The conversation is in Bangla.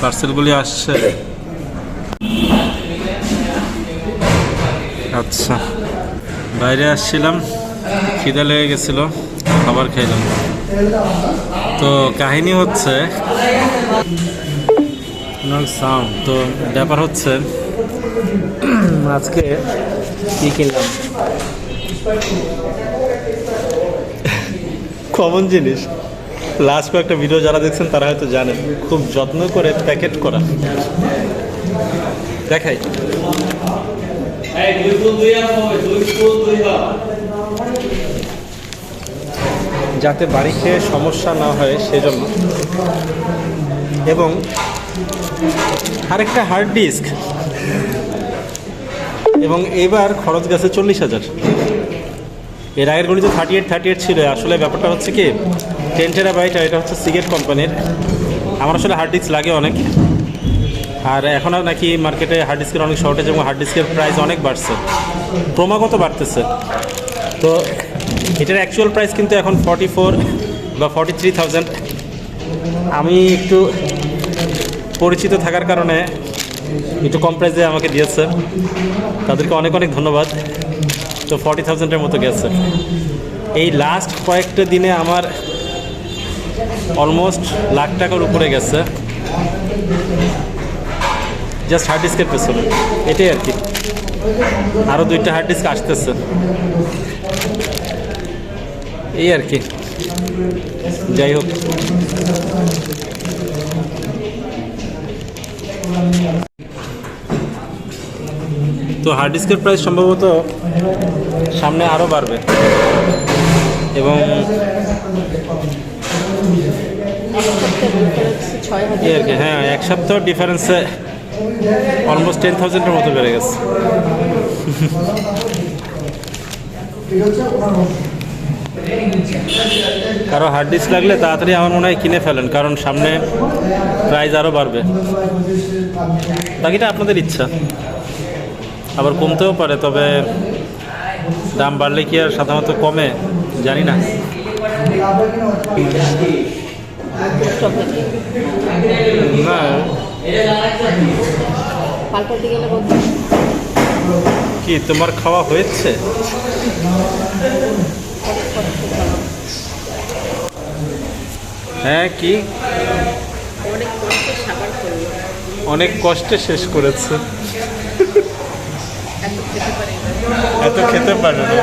পার্সেলগুলি আসছে। আচ্ছা বাইরে আসছিলাম, খিদে লেগে গেছিল, খাবার খাইলাম। তো কাহিনী হচ্ছে তো ব্যাপার হচ্ছে, আজকে কি কিনলাম? কমন জিনিস। লাস্ট কয়েকটা ভিডিও যারা দেখছেন তারা হয়তো জানেন খুব যত্ন করে প্যাকেট করা। দেখাই। যাতে বাড়ি খেয়ে সমস্যা না হয় সেজন্য। এবং আরেকটা হার্ড ডিস্ক এবং এবার খরচ গেছে চল্লিশ হাজার। এর আগের গুলি তো থার্টি এইট থার্টি এইট ছিল। আসলে ব্যাপারটা হচ্ছে কি টেন টেরাবাইট আর এটা হচ্ছে সিগেট কোম্পানির আমার আসলে হার্ড ডিস্ক লাগে অনেক। আর এখনও নাকি মার্কেটে হার্ড ডিস্কের অনেক শর্টেজ এবং হার্ড ডিস্কের প্রাইস অনেক বাড়ছে। ক্রমাগত বাড়তেছে। তো এটার অ্যাকচুয়াল প্রাইস কিন্তু এখন ফর্টি ফোর বা ফর্টি থ্রি আমি একটু পরিচিত থাকার কারণে একটু কম প্রাইসে আমাকে দিয়েছে। তাদেরকে অনেক অনেক ধন্যবাদ। তো ফর্টি থাউজেন্ডের মতো গেছে। এই লাস্ট কয়েকটা দিনে আমার অলমোস্ট লাখ টাকার উপরে গেছে। জাস্ট হার্ড ডিস্কের পেছনে। এটাই আর কি। আরও দুইটা হার্ড ডিস্ক আসতেছে। এই আর কি। যাই হোক। তো হার্ড ডিস্কের প্রাইস সম্ভবত সামনে আরও বাড়বে। এবং হ্যাঁ এক সপ্তাহ ডিফারেন্সে অলমোস্ট টেন থাউজেন্ডের মতো বেড়ে গেছে। কারও হার্ড ডিস্ক লাগলে তাড়াতাড়ি আমার মনে হয় কিনে ফেলেন, কারণ সামনে প্রাইস আরও বাড়বে। বাকিটা আপনাদের ইচ্ছা। আবার কমতেও পারে, তবে দাম বাড়লে কি আর সাধারণত কমে? জানি না। না কি, তোমার খাওয়া হয়েছে? হ্যাঁ কি? অনেক কষ্টে শেষ করেছে। এত খেতে পারে না।